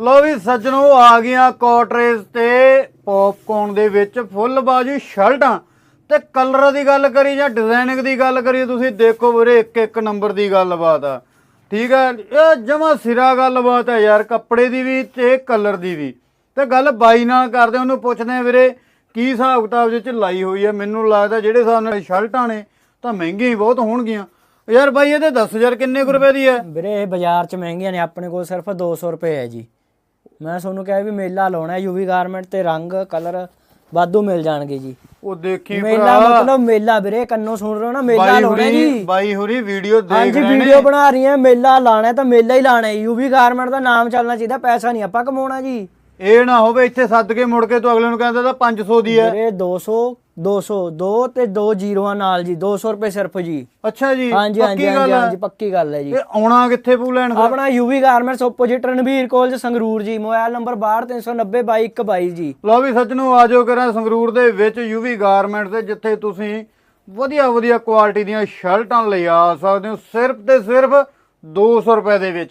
ਲੋ ਵੀ ਸੱਜਣੋ, ਆ ਗਈਆਂ ਕੋਟਰੇਜ ਤੇ ਪੌਪਕੌਰਨ ਦੇ ਵਿੱਚ ਫੁੱਲ ਬਾਜੂ ਸ਼ਰਟਾਂ। ਤੇ ਕਲਰ ਦੀ ਗੱਲ ਕਰੀ ਜਾਂ ਡਿਜ਼ਾਈਨਿੰਗ ਦੀ ਗੱਲ ਕਰੀ, ਤੁਸੀਂ ਦੇਖੋ ਵੀਰੇ ਇੱਕ ਇੱਕ ਨੰਬਰ ਦੀ ਗੱਲਬਾਤ ਆ। ਠੀਕ ਹੈ ਇਹ ਜਮਾ ਸਿਰਾ ਗੱਲਬਾਤ ਹੈ ਯਾਰ, ਕੱਪੜੇ ਦੀ ਵੀ ਤੇ ਕਲਰ ਦੀ ਵੀ। ਤੇ ਗੱਲ ਬਾਈ ਨਾਲ ਕਰਦੇ, ਉਹਨੂੰ ਪੁੱਛਦੇ ਆ ਵੀਰੇ, ਕੀ ਹਿਸਾਬ ਕਿਤਾਬ ਵਿੱਚ ਲਾਈ ਹੋਈ ਹੈ ਮੈਨੂੰ ਲੱਗਦਾ ਜਿਹੜੇ ਹਿਸਾਬ ਨਾਲ ਸ਼ਰਟਾਂ ਨੇ, ਤਾਂ ਮਹਿੰਗੀਆਂ ਹੀ ਬਹੁਤ ਹੋਣਗੀਆਂ। ਯਾਰ ਬਾਈ, ਇਹਦੇ 10000 ਕਿੰਨੇ ਕੁ ਰੁਪਏ ਦੀ ਹੈ ਵੀਰੇ, ਇਹ ਬਾਜ਼ਾਰ 'ਚ ਮਹਿੰਗੀਆਂ ਨੇ, ਆਪਣੇ ਕੋਲ ਸਿਰਫ 200 ਰੁਪਏ ਹੈ ਜੀ। ਮੈਂ ਤੁਹਾਨੂੰ ਕਿਹਾ ਵੀ ਮੇਲਾ ਲਾਉਣਾ ਯੂਵੀ ਗਾਰਮੈਂਟ ਤੇ ਰੰਗ ਕਲਰ ਵਾਧੂ ਮਿਲ ਜਾਣਗੇ ਜੀ। ਉਹ ਦੇਖੀ ਮੇਲਾ ਮਤਲਬ ਮੇਲਾ ਵੀਰੇ ਕੰਨੋਂ ਸੁਣ ਰਹੇ ਹੋ ਨਾ ਮੇਲਾ ਲਾਉਣਾ ਜੀ। ਬਾਈ ਹੁਰੀ ਵੀਡੀਓ ਦੇਖ ਹਾਂਜੀ ਰਹੇ ਨੇ। ਵੀਡੀਓ ਬਣਾ ਰਹੀ ਹੈ ਮੇਲਾ ਲਾਣਾ ਤਾਂ ਮੇਲਾ ਹੀ ਲਾਣਾ ਯੂਵੀ ਗਾਰਮੈਂਟ ਦਾ ਨਾਮ ਚੱਲਣਾ ਚਾਹੀਦਾ ਪੈਸਾ ਨਹੀਂ ਆਪਾਂ ਕਮਾਉਣਾ ਜੀ। ਇਹ ਨਾ ਹੋਵੇ ਇੱਥੇ ਸੱਦ ਕੇ ਮੁੜ ਕੇ ਤੂੰ ਅਗਲੇ ਨੂੰ ਕਹਿੰਦਾ ਤਾਂ 500 ਦੀ ਹੈ। ਵੀਰੇ 200 200 2 ਤੇ 2 ਜ਼ੀਰੋਆਂ ਨਾਲ ਜੀ 200 ਰੁਪਏ ਸਿਰਫ ਜੀ। ਅੱਛਾ ਜੀ ਹਾਂਜੀ ਹਾਂਜੀ ਹਾਂਜੀ ਪੱਕੀ ਗੱਲ ਹੈ ਜੀ। ਇਹ ਆਉਣਾ ਕਿੱਥੇ ਪੂ ਲੈਣ ਫਿਰ ਆਪਣਾ UV garments opposite Ranveer college Sangrur ji mobile number 6239022122 ਜੀ। ਲਓ ਵੀ ਸੱਜਣੋ ਆਜੋ ਕਰਾਂ ਸੰਗਰੂਰ ਦੇ ਵਿੱਚ ਯੂਵੀ ਗਾਰਮੈਂਟ ਤੇ ਜਿੱਥੇ ਤੁਸੀਂ ਵਧੀਆ ਵਧੀਆ ਕੁਆਲਿਟੀ ਦੀਆਂ ਸ਼ਰਟਾਂ ਲਿਆ ਸਕਦੇ ਹੋ ਸਿਰਫ ਤੇ ਸਿਰਫ 200 ਰੁਪਏ ਦੇ ਵਿੱਚ।